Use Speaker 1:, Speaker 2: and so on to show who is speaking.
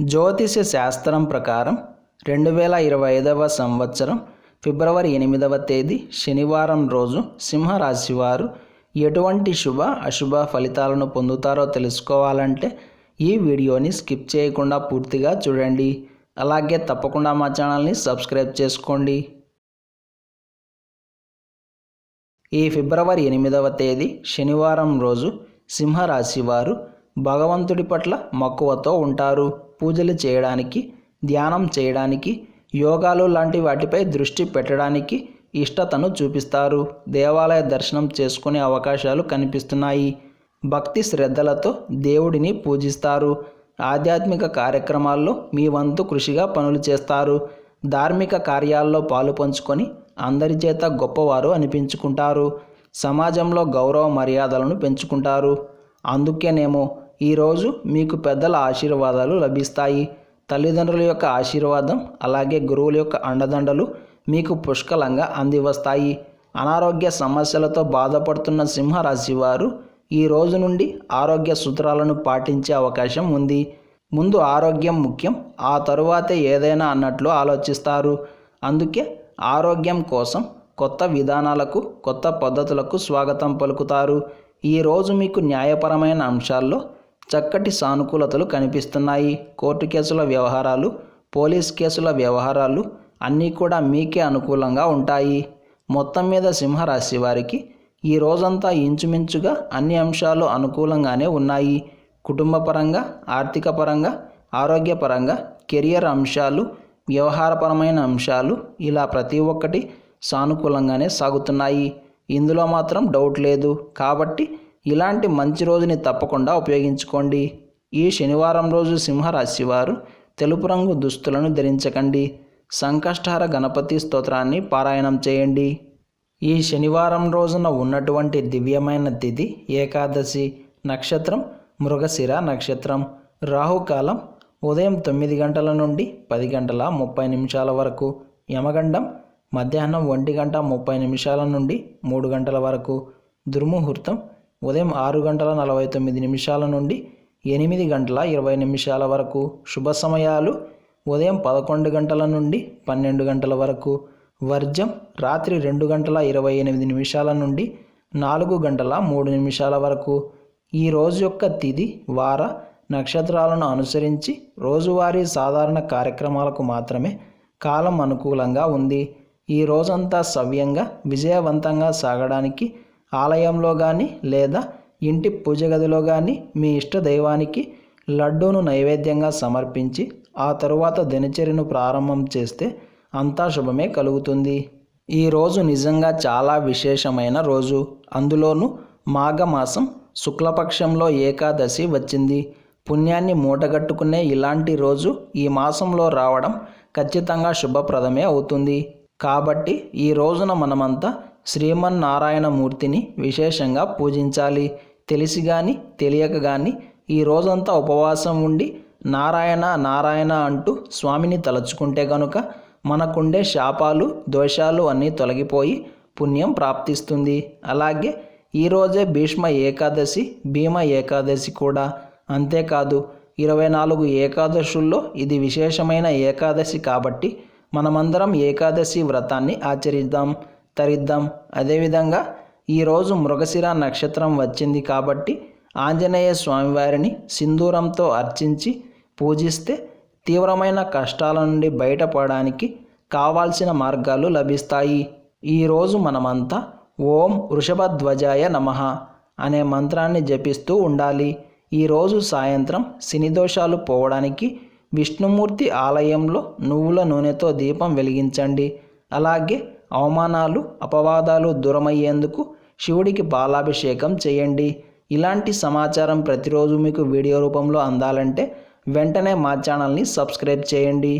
Speaker 1: జ్యోతిష శాస్త్రం ప్రకారం రెండు వేల ఇరవై ఐదవ సంవత్సరం ఫిబ్రవరి ఎనిమిదవ తేదీ శనివారం రోజు సింహరాశి వారు ఎటువంటి శుభ అశుభ ఫలితాలను పొందుతారో తెలుసుకోవాలంటే ఈ వీడియోని స్కిప్ చేయకుండా పూర్తిగా చూడండి. అలాగే తప్పకుండా మా ఛానల్ని సబ్స్క్రైబ్ చేసుకోండి. ఈ ఫిబ్రవరి ఎనిమిదవ తేదీ శనివారం రోజు సింహరాశి వారు భగవంతుడి పట్ల మక్కువతో ఉంటారు. పూజలు చేయడానికి ధ్యానం చేయడానికి యోగాలు లాంటి వాటిపై దృష్టి పెట్టడానికి ఇష్టతను చూపిస్తారు. దేవాలయ దర్శనం చేసుకునే అవకాశాలు కనిపిస్తున్నాయి. భక్తి శ్రద్ధలతో దేవుడిని పూజిస్తారు. ఆధ్యాత్మిక కార్యక్రమాల్లో మీ వంతు కృషిగా పనులు చేస్తారు. ధార్మిక కార్యాల్లో పాలు పంచుకొని అందరి చేత గొప్పవారు అనిపించుకుంటారు. సమాజంలో గౌరవ మర్యాదలను పెంచుకుంటారు. అందుకేనేమో ఈరోజు మీకు పెద్దల ఆశీర్వాదాలు లభిస్తాయి. తల్లిదండ్రుల యొక్క ఆశీర్వాదం అలాగే గురువుల యొక్క అండదండలు మీకు పుష్కలంగా అందివస్తాయి. అనారోగ్య సమస్యలతో బాధపడుతున్న సింహరాశి వారు ఈ రోజు నుండి ఆరోగ్య సూత్రాలను పాటించే అవకాశం ఉంది. ముందు ఆరోగ్యం ముఖ్యం ఆ తరువాతే ఏదైనా అన్నట్లు ఆలోచిస్తారు. అందుకే ఆరోగ్యం కోసం కొత్త విధానాలకు కొత్త పద్ధతులకు స్వాగతం పలుకుతారు. ఈరోజు మీకు న్యాయపరమైన అంశాల్లో చక్కటి సానుకూలతలు కనిపిస్తున్నాయి. కోర్టు కేసుల వ్యవహారాలు పోలీస్ కేసుల వ్యవహారాలు అన్నీ కూడా మీకే అనుకూలంగా ఉంటాయి. మొత్తం మీద సింహరాశి వారికి ఈ రోజంతా ఇంచుమించుగా అన్ని అంశాలు అనుకూలంగానే ఉన్నాయి. కుటుంబపరంగా ఆర్థిక పరంగా ఆరోగ్యపరంగా కెరియర్ అంశాలు వ్యవహారపరమైన అంశాలు ఇలా ప్రతి ఒక్కటి సానుకూలంగానే సాగుతున్నాయి. ఇందులో మాత్రం డౌట్ లేదు. కాబట్టి ఇలాంటి మంచి రోజుని తప్పకుండా ఉపయోగించుకోండి. ఈ శనివారం రోజు సింహరాశి వారు తెలుపు రంగు దుస్తులను ధరించకండి. సంకష్టహర గణపతి స్తోత్రాన్ని పారాయణం చేయండి. ఈ శనివారం రోజున ఉన్నటువంటి దివ్యమైన తిథి ఏకాదశి నక్షత్రం మృగశిర నక్షత్రం. రాహుకాలం ఉదయం తొమ్మిది గంటల నుండి పది గంటల ముప్పై నిమిషాల వరకు. యమగండం మధ్యాహ్నం ఒంటి గంట ముప్పై నిమిషాల నుండి మూడు గంటల వరకు. దుర్ముహూర్తం ఉదయం ఆరు గంటల నలభై తొమ్మిది నిమిషాల నుండి ఎనిమిది గంటల ఇరవై నిమిషాల వరకు శుభ సమయాలు. ఉదయం పదకొండు గంటల నుండి పన్నెండు గంటల వరకు. వర్జం రాత్రి రెండు గంటల ఇరవై ఎనిమిది నిమిషాల నుండి నాలుగు గంటల మూడు నిమిషాల వరకు. ఈ రోజు యొక్క తిథి వార నక్షత్రాలను అనుసరించి రోజువారీ సాధారణ కార్యక్రమాలకు మాత్రమే కాలం అనుకూలంగా ఉంది. ఈ రోజంతా సవ్యంగా విజయవంతంగా సాగడానికి ఆలయంలో కానీ లేదా ఇంటి పూజ గదిలో కానీ మీ ఇష్ట దైవానికి లడ్డూను నైవేద్యంగా సమర్పించి ఆ తరువాత దినచర్యను ప్రారంభం చేస్తే అంతా శుభమే కలుగుతుంది. ఈ రోజు నిజంగా చాలా విశేషమైన రోజు. అందులోనూ మాఘమాసం శుక్లపక్షంలో ఏకాదశి వచ్చింది. పుణ్యాన్ని మూటగట్టుకునే ఇలాంటి రోజు ఈ మాసంలో రావడం ఖచ్చితంగా శుభప్రదమే అవుతుంది. కాబట్టి ఈ రోజున మనమంతా శ్రీమన్నారాయణమూర్తిని విశేషంగా పూజించాలి. తెలిసి కానీ తెలియక కానీ ఈ రోజంతా ఉపవాసం ఉండి నారాయణ నారాయణ అంటూ స్వామిని తలుచుకుంటే గనుక మనకుండే శాపాలు దోషాలు అన్నీ తొలగిపోయి పుణ్యం ప్రాప్తిస్తుంది. అలాగే ఈరోజే భీష్మ ఏకాదశి భీమ ఏకాదశి కూడా. అంతేకాదు ఇరవై నాలుగు ఏకాదశుల్లో ఇది విశేషమైన ఏకాదశి కాబట్టి మనమందరం ఏకాదశి వ్రతాన్ని ఆచరిద్దాం. తరిద్దాం. అదేవిధంగా ఈరోజు మృగశిర నక్షత్రం వచ్చింది కాబట్టి ఆంజనేయ స్వామివారిని సింధూరంతో అర్చించి పూజిస్తే తీవ్రమైన కష్టాల నుండి బయటపడడానికి కావాల్సిన మార్గాలు లభిస్తాయి. ఈరోజు మనమంతా ఓం వృషభధ్వజాయ నమ అనే మంత్రాన్ని జపిస్తూ ఉండాలి. ఈరోజు సాయంత్రం శనిదోషాలు పోవడానికి విష్ణుమూర్తి ఆలయంలో నువ్వుల నూనెతో దీపం వెలిగించండి. అలాగే అవమానాలు అపవాదాలు దూరమయ్యేందుకు శివుడికి పాలాభిషేకం చేయండి. ఇలాంటి సమాచారం ప్రతిరోజు మీకు వీడియో రూపంలో అందాలంటే వెంటనే మా ఛానల్ని సబ్స్క్రైబ్ చేయండి.